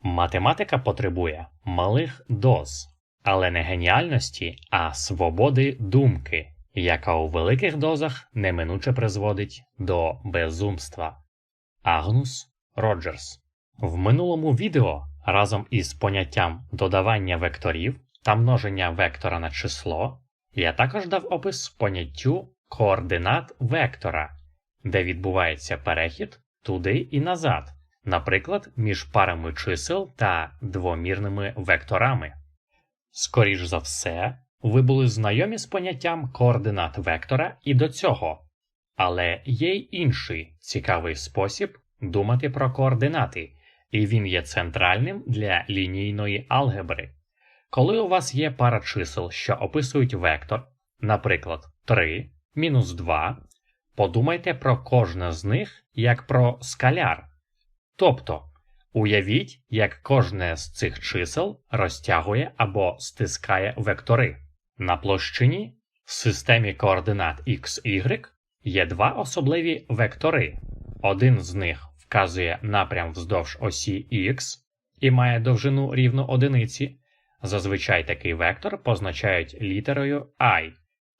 Математика потребує малих доз, але не геніальності, а свободи думки, яка у великих дозах неминуче призводить до безумства. Агнус Роджерс. В минулому відео разом із поняттям додавання векторів та множення вектора на число я також дав опис поняттю координат вектора, де відбувається перехід туди і назад, наприклад, між парами чисел та двомірними векторами. Скоріш за все, ви були знайомі з поняттям координат вектора і до цього, але є й інший цікавий спосіб думати про координати, і він є центральним для лінійної алгебри. Коли у вас є пара чисел, що описують вектор, наприклад, 3, мінус 2, подумайте про кожне з них як про скаляр. Тобто, уявіть, як кожне з цих чисел розтягує або стискає вектори. На площині в системі координат x, y є два особливі вектори. Один з них вказує напрям вздовж осі x і має довжину рівну одиниці. Зазвичай такий вектор позначають літерою і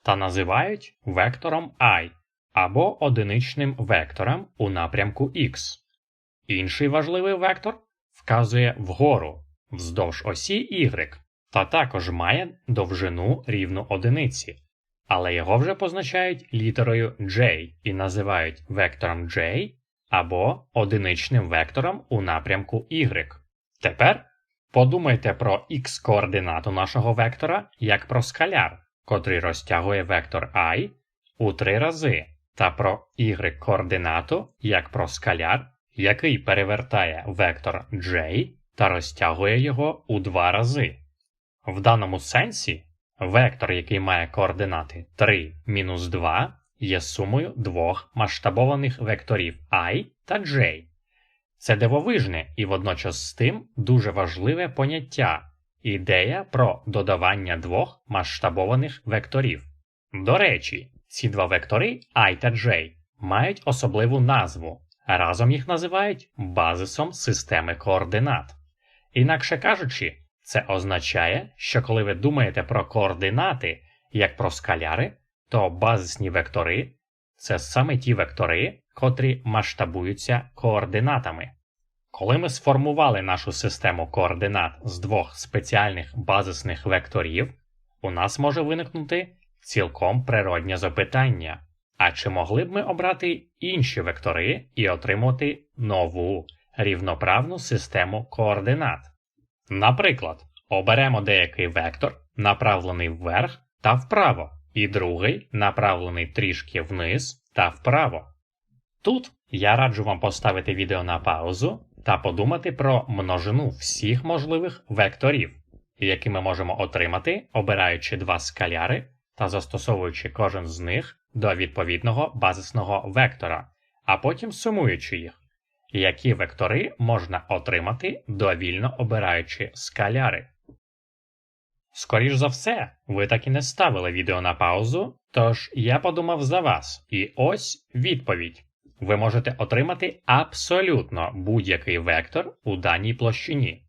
та називають вектором і або одиничним вектором у напрямку x. Інший важливий вектор вказує вгору вздовж осі y та також має довжину рівну одиниці, але його вже позначають літерою J і називають вектором J або одиничним вектором у напрямку y. Тепер подумайте про x координату нашого вектора як про скаляр, котрий розтягує вектор і у три рази, та про y координату як про скаляр, який перевертає вектор J та розтягує його у два рази. В даному сенсі вектор, який має координати 3 мінус 2, є сумою двох масштабованих векторів і та j. Це дивовижне і водночас з тим дуже важливе поняття ідея про додавання двох масштабованих векторів. До речі, ці два вектори і та j мають особливу назву. Разом їх називають базисом системи координат. Інакше кажучи, це означає, що коли ви думаєте про координати як про скаляри, то базисні вектори це саме ті вектори, котрі масштабуються координатами. Коли ми сформували нашу систему координат з двох спеціальних базисних векторів, у нас може виникнути цілком природнє запитання. А чи могли б ми обрати інші вектори і отримати нову рівноправну систему координат? Наприклад, оберемо деякий вектор, направлений вверх та вправо, і другий направлений трішки вниз та вправо. Тут я раджу вам поставити відео на паузу та подумати про множину всіх можливих векторів, які ми можемо отримати, обираючи два скаляри та застосовуючи кожен з них до відповідного базисного вектора, а потім сумуючи їх, які вектори можна отримати, довільно обираючи скаляри. Скоріш за все, ви так і не ставили відео на паузу, тож я подумав за вас, і ось відповідь. Ви можете отримати абсолютно будь-який вектор у даній площині.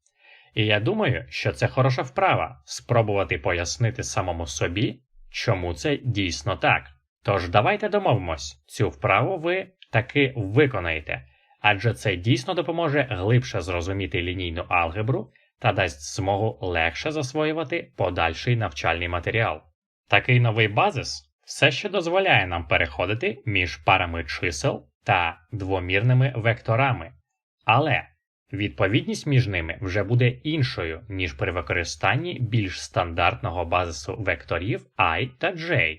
І я думаю, що це хороша вправа спробувати пояснити самому собі, чому це дійсно так. Тож давайте домовимось, цю вправу ви таки виконаєте, адже це дійсно допоможе глибше зрозуміти лінійну алгебру та дасть змогу легше засвоювати подальший навчальний матеріал. Такий новий базис все ще дозволяє нам переходити між парами чисел та двомірними векторами, але відповідність між ними вже буде іншою, ніж при використанні більш стандартного базису векторів і та j.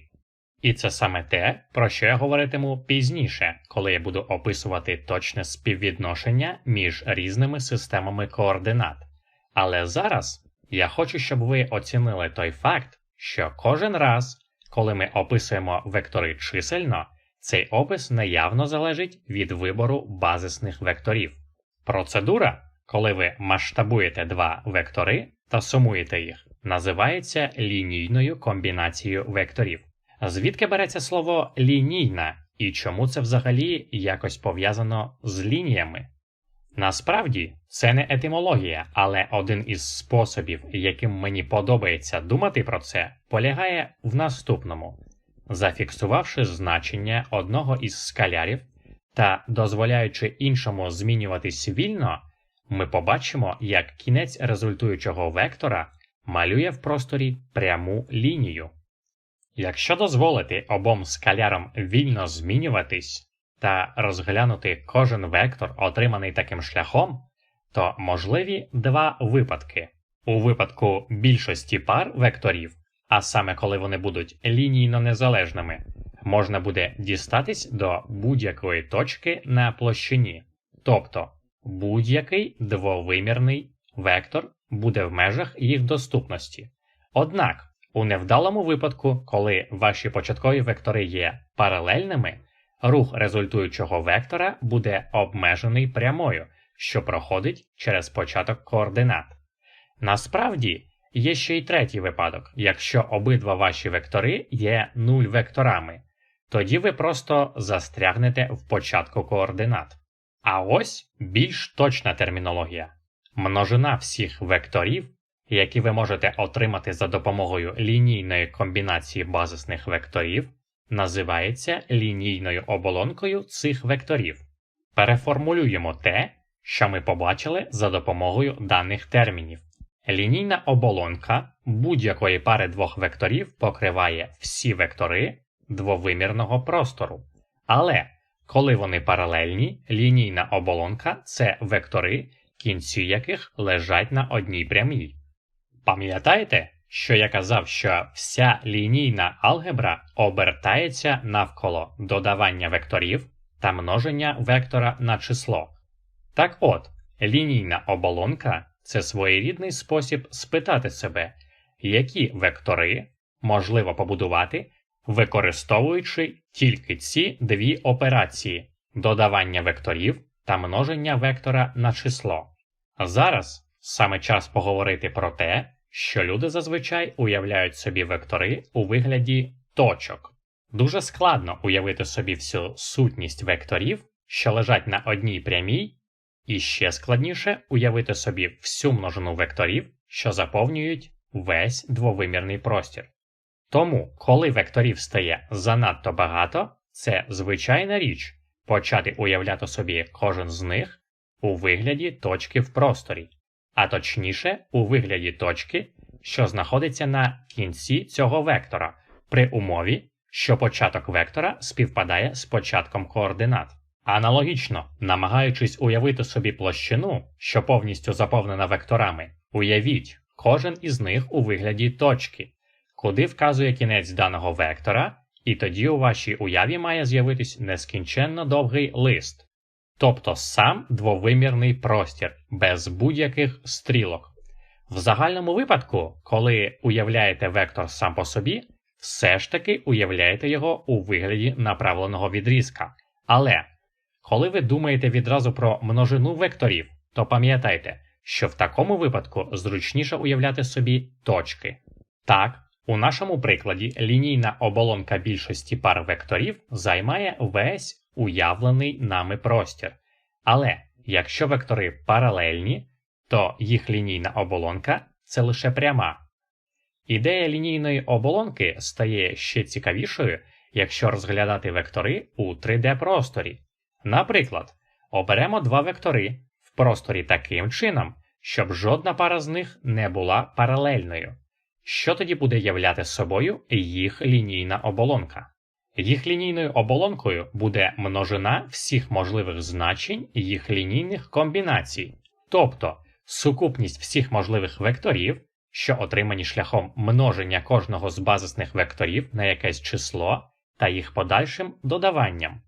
І це саме те, про що я говоритиму пізніше, коли я буду описувати точне співвідношення між різними системами координат. Але зараз я хочу, щоб ви оцінили той факт, що кожен раз, коли ми описуємо вектори чисельно, цей опис неявно залежить від вибору базисних векторів. Процедура, коли ви масштабуєте два вектори та сумуєте їх, називається лінійною комбінацією векторів. Звідки береться слово лінійна і чому це взагалі якось пов'язано з лініями? Насправді, це не етимологія, але один із способів, яким мені подобається думати про це, полягає в наступному: зафіксувавши значення одного із скалярів та дозволяючи іншому змінюватись вільно, ми побачимо, як кінець результуючого вектора малює в просторі пряму лінію. Якщо дозволити обом скалярам вільно змінюватись та розглянути кожен вектор, отриманий таким шляхом, то можливі два випадки. У випадку більшості пар векторів, а саме коли вони будуть лінійно незалежними, можна буде дістатись до будь-якої точки на площині, тобто будь-який двовимірний вектор буде в межах їх доступності. Однак, у невдалому випадку, коли ваші початкові вектори є паралельними, рух результуючого вектора буде обмежений прямою, що проходить через початок координат. Насправді, є ще й третій випадок, якщо обидва ваші вектори є нуль векторами, тоді ви просто застрягнете в початку координат. А ось більш точна термінологія. Множина всіх векторів, які ви можете отримати за допомогою лінійної комбінації базисних векторів, називається лінійною оболонкою цих векторів. Переформулюємо те, що ми побачили за допомогою даних термінів. Лінійна оболонка будь-якої пари двох векторів покриває всі вектори двовимірного простору. Але коли вони паралельні, лінійна оболонка це вектори, кінці яких лежать на одній прямій. Пам'ятаєте, що я казав, що вся лінійна алгебра обертається навколо додавання векторів та множення вектора на число. Так от, лінійна оболонка це своєрідний спосіб спитати себе, які вектори можливо побудувати, використовуючи тільки ці дві операції додавання векторів та множення вектора на число. Зараз саме час поговорити про те, що люди зазвичай уявляють собі вектори у вигляді точок. Дуже складно уявити собі всю сутність векторів, що лежать на одній прямій, і ще складніше уявити собі всю множину векторів, що заповнюють весь двовимірний простір. Тому, коли векторів стає занадто багато, це звичайна річ почати уявляти собі кожен з них у вигляді точки в просторі, а точніше у вигляді точки, що знаходиться на кінці цього вектора, при умові, що початок вектора співпадає з початком координат. Аналогічно, намагаючись уявити собі площину, що повністю заповнена векторами, уявіть кожен із них у вигляді точки, куди вказує кінець даного вектора, і тоді у вашій уяві має з'явитись нескінченно довгий лист, тобто сам двовимірний простір без будь-яких стрілок. В загальному випадку, коли уявляєте вектор сам по собі, все ж таки уявляєте його у вигляді направленого відрізка. Але коли ви думаєте відразу про множину векторів, то пам'ятайте, що в такому випадку зручніше уявляти собі точки. Так, у нашому прикладі лінійна оболонка більшості пар векторів займає весь уявлений нами простір. Але якщо вектори паралельні, то їх лінійна оболонка це лише пряма. Ідея лінійної оболонки стає ще цікавішою, якщо розглядати вектори у 3D-просторі. Наприклад, оберемо два вектори в просторі таким чином, щоб жодна пара з них не була паралельною. Що тоді буде являти собою їх лінійна оболонка? Їх лінійною оболонкою буде множина всіх можливих значень їх лінійних комбінацій, тобто сукупність всіх можливих векторів, що отримані шляхом множення кожного з базисних векторів на якесь число та їх подальшим додаванням.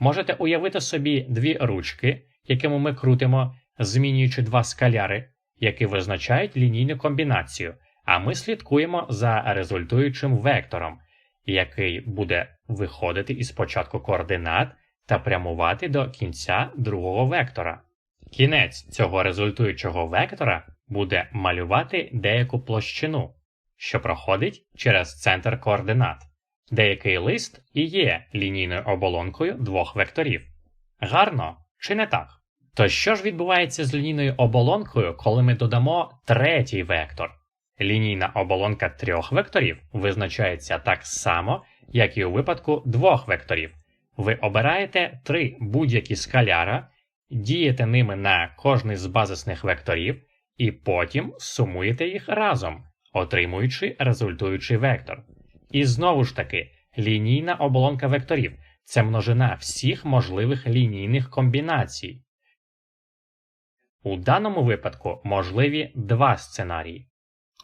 Можете уявити собі дві ручки, якими ми крутимо, змінюючи два скаляри, які визначають лінійну комбінацію, а ми слідкуємо за результуючим вектором, який буде виходити із початку координат та прямувати до кінця другого вектора. Кінець цього результуючого вектора буде малювати деяку площину, що проходить через центр координат. Деякий лист і є лінійною оболонкою двох векторів. Гарно чи не так? То що ж відбувається з лінійною оболонкою, коли ми додамо третій вектор? Лінійна оболонка трьох векторів визначається так само, як і у випадку двох векторів. Ви обираєте три будь-які скаляра, дієте ними на кожний з базисних векторів, і потім сумуєте їх разом, отримуючи результуючий вектор. І знову ж таки, лінійна оболонка векторів це множина всіх можливих лінійних комбінацій. У даному випадку можливі два сценарії,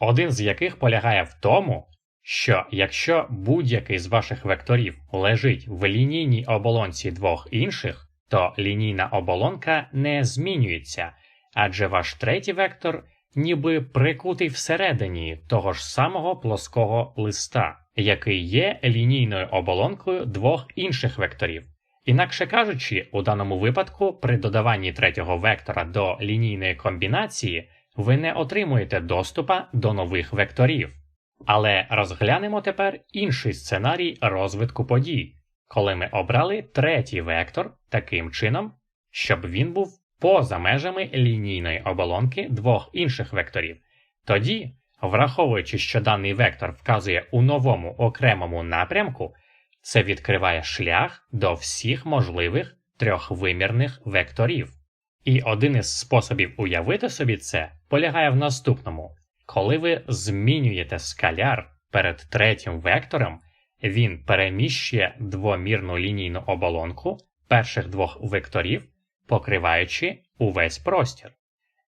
один з яких полягає в тому, що якщо будь-який з ваших векторів лежить в лінійній оболонці двох інших, то лінійна оболонка не змінюється, адже ваш третій вектор ніби прикутий всередині того ж самого плоского листа, який є лінійною оболонкою двох інших векторів. Інакше кажучи, у даному випадку при додаванні третього вектора до лінійної комбінації ви не отримуєте доступа до нових векторів. Але розглянемо тепер інший сценарій розвитку подій, коли ми обрали третій вектор таким чином, щоб він був поза межами лінійної оболонки двох інших векторів. Тоді, враховуючи, що даний вектор вказує у новому окремому напрямку, це відкриває шлях до всіх можливих трьохвимірних векторів. І один із способів уявити собі це полягає в наступному. Коли ви змінюєте скаляр перед третім вектором, він переміщує двомірну лінійну оболонку перших двох векторів, покриваючи увесь простір.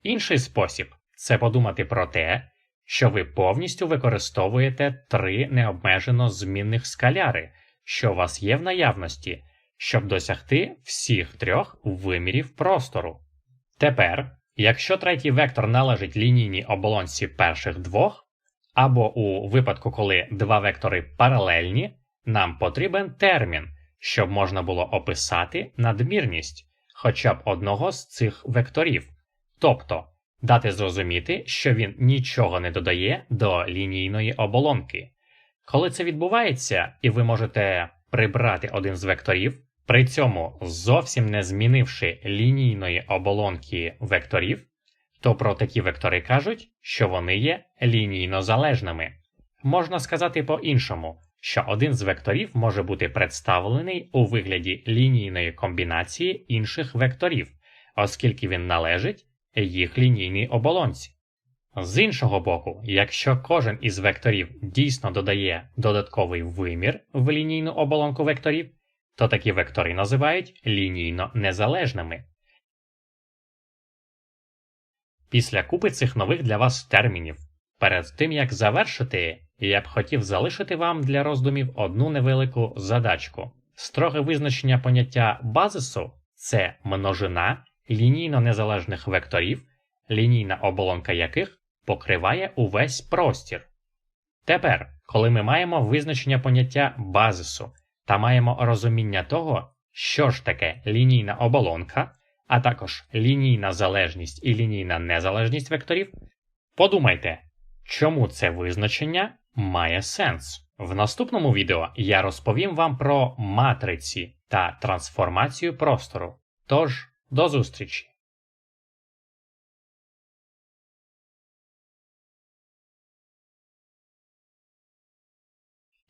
Інший спосіб це подумати про те, що ви повністю використовуєте три необмежено змінних скаляри, що у вас є в наявності, щоб досягти всіх трьох вимірів простору. Тепер Якщо третій вектор належить лінійній оболонці перших двох, або у випадку, коли два вектори паралельні, нам потрібен термін, щоб можна було описати надмірність хоча б одного з цих векторів, тобто дати зрозуміти, що він нічого не додає до лінійної оболонки. Коли це відбувається, і ви можете прибрати один з векторів, при цьому зовсім не змінивши лінійної оболонки векторів, то про такі вектори кажуть, що вони є лінійно залежними. Можна сказати по-іншому, що один з векторів може бути представлений у вигляді лінійної комбінації інших векторів, оскільки він належить їх лінійній оболонці. З іншого боку, якщо кожен із векторів дійсно додає додатковий вимір в лінійну оболонку векторів, то такі вектори називають лінійно незалежними. Після купи цих нових для вас термінів. Перед тим як завершити, я б хотів залишити вам для роздумів одну невелику задачку. Строге визначення поняття базису це множина лінійно незалежних векторів, лінійна оболонка яких покриває увесь простір. Тепер, коли ми маємо визначення поняття базису, та маємо розуміння того, що ж таке лінійна оболонка, а також лінійна залежність і лінійна незалежність векторів, подумайте, чому це визначення має сенс. В наступному відео я розповім вам про матриці та трансформацію простору. Тож, до зустрічі!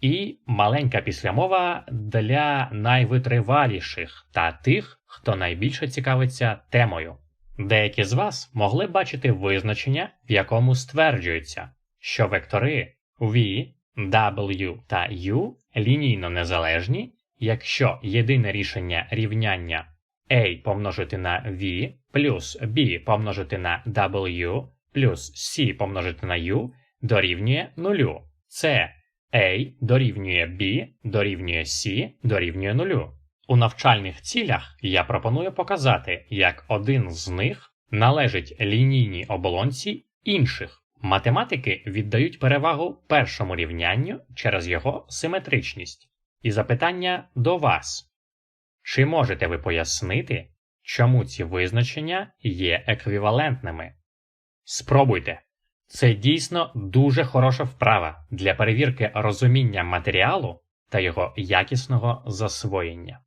І маленька післямова для найвитриваліших та тих, хто найбільше цікавиться темою. Деякі з вас могли бачити визначення, в якому стверджується, що вектори V, W та U лінійно незалежні, якщо єдине рішення рівняння A помножити на V плюс B помножити на W плюс C помножити на U дорівнює нулю. Це A дорівнює B дорівнює C дорівнює нулю. У навчальних цілях я пропоную показати, як один з них належить лінійній оболонці інших. Математики віддають перевагу першому рівнянню через його симетричність. І запитання до вас: чи можете ви пояснити, чому ці визначення є еквівалентними? Спробуйте. Це дійсно дуже хороша вправа для перевірки розуміння матеріалу та його якісного засвоєння.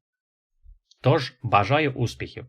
Тож бажаю успіхів!